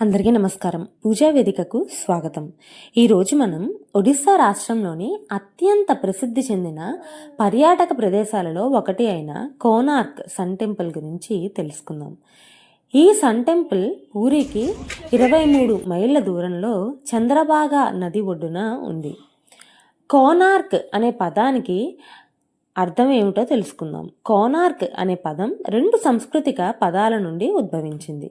అందరికీ నమస్కారం. పూజా వేదికకు స్వాగతం. ఈరోజు మనం ఒడిస్సా రాష్ట్రంలోని అత్యంత ప్రసిద్ధి చెందిన పర్యాటక ప్రదేశాలలో ఒకటి అయిన కోనార్క్ సన్ టెంపుల్ గురించి తెలుసుకుందాం. ఈ సన్ టెంపుల్ పూరికి ఇరవై మూడు మైళ్ళ దూరంలో చంద్రబాగా నది ఒడ్డున ఉంది. కోనార్క్ అనే పదానికి అర్థం ఏమిటో తెలుసుకుందాం. కోనార్క్ అనే పదం రెండు సాంస్కృతిక పదాల నుండి ఉద్భవించింది.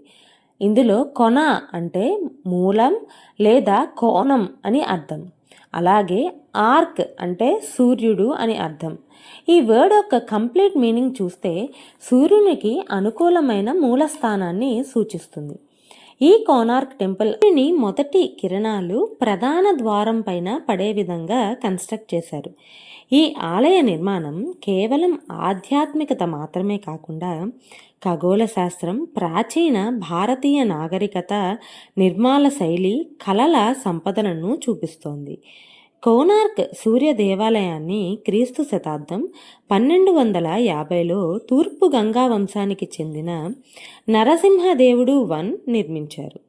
ఇందులో కొన అంటే మూలం లేదా కోణం అని అర్థం. అలాగే ఆర్క్ అంటే సూర్యుడు అని అర్థం. ఈ వర్డ్ యొక్క కంప్లీట్ మీనింగ్ చూస్తే సూర్యునికి అనుకూలమైన మూల స్థానాన్ని సూచిస్తుంది. ఈ కోనార్క్ టెంపుల్ని మొదటి కిరణాలు ప్రధాన ద్వారం పైన పడే విధంగా కన్స్ట్రక్ట్ చేశారు. ఈ ఆలయ నిర్మాణం కేవలం ఆధ్యాత్మికత మాత్రమే కాకుండా ఖగోళ శాస్త్రం ప్రాచీన భారతీయ నాగరికత నిర్మాణ శైలి కళల సంపదలను చూపిస్తోంది. కోనార్క్ సూర్య దేవాలయాన్ని క్రీస్తు శతాబ్దం పన్నెండు వందల యాభైలో తూర్పు గంగా వంశానికి చెందిన నరసింహదేవుడు వన్ నిర్మించారు.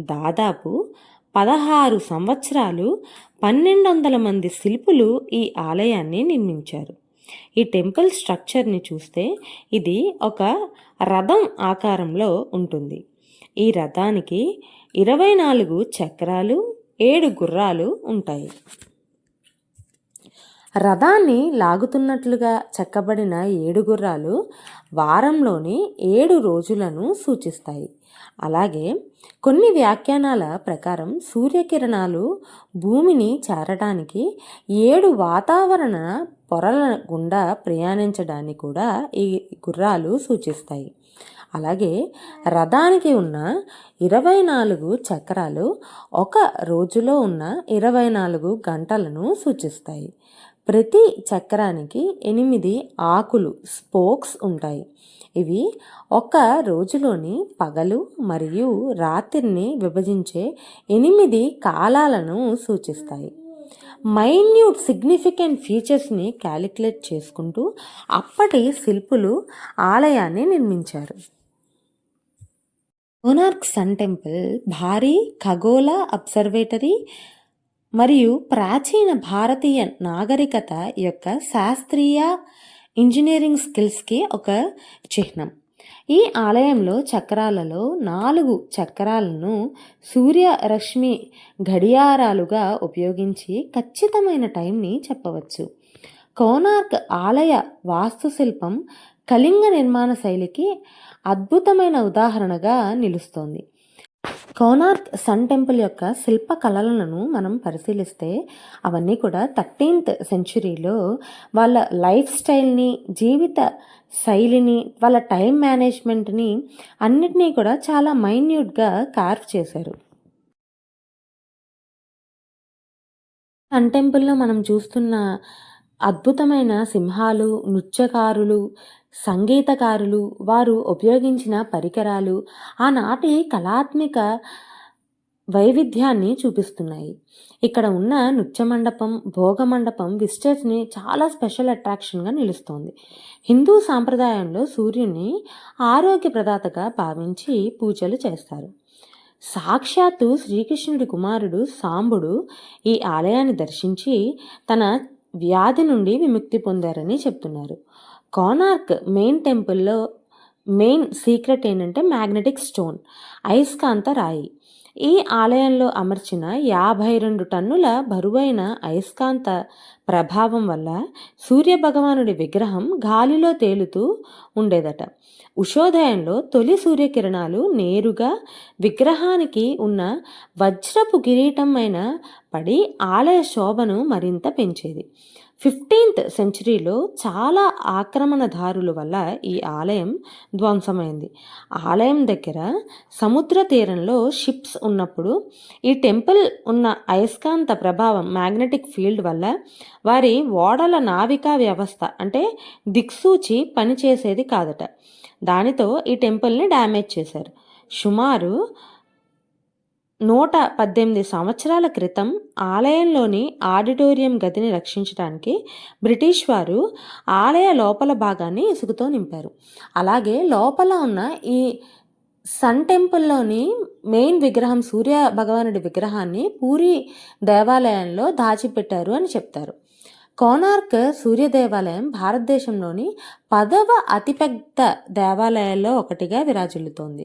దాదాపు పదహారు సంవత్సరాలు పన్నెండు వందల మంది శిల్పులు ఈ ఆలయాన్ని నిర్మించారు. ఈ టెంపుల్ స్ట్రక్చర్ని చూస్తే ఇది ఒక రథం ఆకారంలో ఉంటుంది. ఈ రథానికి ఇరవై నాలుగు చక్రాలు ఏడు గుర్రాలు ఉంటాయి. రథాన్ని లాగుతున్నట్లుగా చెక్కబడిన ఏడు గుర్రాలు వారంలోని ఏడు రోజులను సూచిస్తాయి. అలాగే కొన్ని వ్యాఖ్యానాల ప్రకారం సూర్యకిరణాలు భూమిని చేరడానికి ఏడు వాతావరణ పొరల గుండా ప్రయాణించడాన్ని కూడా ఈ గుర్రాలు సూచిస్తాయి. అలాగే రథానికి ఉన్న ఇరవై నాలుగు చక్రాలు ఒక రోజులో ఉన్న ఇరవై నాలుగు గంటలను సూచిస్తాయి. ప్రతి చక్రానికి ఎనిమిది ఆకులు స్పోక్స్ ఉంటాయి. ఇవి ఒక రోజులోని పగలు మరియు రాత్రిని విభజించే ఎనిమిది కాలాలను సూచిస్తాయి. మైన్యూట్ సిగ్నిఫికెంట్ ఫీచర్స్ని క్యాలిక్యులేట్ చేసుకుంటూ అప్పటి శిల్పులు ఆలయాన్ని నిర్మించారు. కోనార్క్ సన్ టెంపుల్ భారీ ఖగోళ అబ్జర్వేటరీ మరియు ప్రాచీన భారతీయ నాగరికత యొక్క శాస్త్రీయ ఇంజనీరింగ్ స్కిల్స్కి ఒక చిహ్నం. ఈ ఆలయంలో చక్రాలలో నాలుగు చక్రాలను సూర్యరశ్మి గడియారాలుగా ఉపయోగించి ఖచ్చితమైన టైంని చెప్పవచ్చు. కోనార్క్ ఆలయ వాస్తుశిల్పం కళింగ నిర్మాణ శైలికి అద్భుతమైన ఉదాహరణగా నిలుస్తోంది. కోనార్క్ సన్ టెంపుల్ యొక్క శిల్ప కళలను మనం పరిశీలిస్తే అవన్నీ కూడా థర్టీన్త్ సెంచురీలో వాళ్ళ లైఫ్ స్టైల్ని జీవిత శైలిని వాళ్ళ టైం మేనేజ్మెంట్ని అన్నిటినీ కూడా చాలా మైన్యూట్గా కార్వ్ చేశారు. సన్ టెంపుల్లో మనం చూస్తున్న అద్భుతమైన సింహాలు నృత్యకారులు సంగీతకారులు వారు ఉపయోగించిన పరికరాలు ఆనాటి కళాత్మిక వైవిధ్యాన్ని చూపిస్తున్నాయి. ఇక్కడ ఉన్న నృత్య మండపం భోగ మండపం విజిటర్స్ని చాలా స్పెషల్ అట్రాక్షన్గా నిలుస్తోంది. హిందూ సాంప్రదాయంలో సూర్యుని ఆరోగ్య ప్రదాతగా భావించి పూజలు చేస్తారు. సాక్షాత్తు శ్రీకృష్ణుడి కుమారుడు సాంబుడు ఈ ఆలయాన్ని దర్శించి తన వ్యాధి నుండి విముక్తి పొందారని చెప్తున్నారు. కోనార్క్ మెయిన్ టెంపుల్లో మెయిన్ సీక్రెట్ ఏంటంటే మ్యాగ్నెటిక్ స్టోన్ అయస్కాంత రాయి. ఈ ఆలయంలో అమర్చిన యాభై రెండు టన్నుల బరువైన అయస్కాంత ప్రభావం వల్ల సూర్యభగవానుడి విగ్రహం గాలిలో తేలుతూ ఉండేదట. ఉషోదయంలో తొలి సూర్యకిరణాలు నేరుగా విగ్రహానికి ఉన్న వజ్రపు కిరీటమైన పడి ఆలయ శోభను మరింత పెంచేది. ఫిఫ్టీన్త్ సెంచరీలో చాలా ఆక్రమణదారుల వల్ల ఈ ఆలయం ధ్వంసమైంది. ఆలయం దగ్గర సముద్ర తీరంలో షిప్స్ ఉన్నప్పుడు ఈ టెంపుల్ ఉన్న అయస్కాంత ప్రభావం మ్యాగ్నెటిక్ ఫీల్డ్ వల్ల వారి ఓడల నావికా వ్యవస్థ అంటే దిక్సూచి పనిచేసేది కాదట. దానితో ఈ టెంపుల్ని డ్యామేజ్ చేశారు. సుమారు నూట పద్దెనిమిది సంవత్సరాల క్రితం ఆలయంలోని ఆడిటోరియం గదిని రక్షించడానికి బ్రిటిష్ వారు ఆలయ లోపల భాగాన్ని ఇసుకతో నింపారు. అలాగే లోపల ఉన్న ఈ సన్ టెంపుల్లోని మెయిన్ విగ్రహం సూర్య భగవానుడి విగ్రహాన్ని పూరి దేవాలయంలో దాచిపెట్టారు అని చెప్తారు. కోనార్క్ సూర్య దేవాలయం భారతదేశంలోని పదవ అతిపెద్ద దేవాలయాల్లో ఒకటిగా విరాజిల్లుతోంది.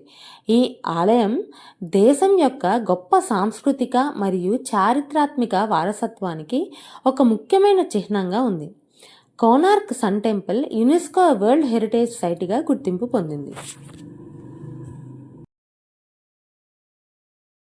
ఈ ఆలయం దేశం యొక్క గొప్ప సాంస్కృతిక మరియు చారిత్రాత్మక వారసత్వానికి ఒక ముఖ్యమైన చిహ్నంగా ఉంది. Konark sun temple UNESCO world heritage సైట్గా గుర్తింపు పొందింది.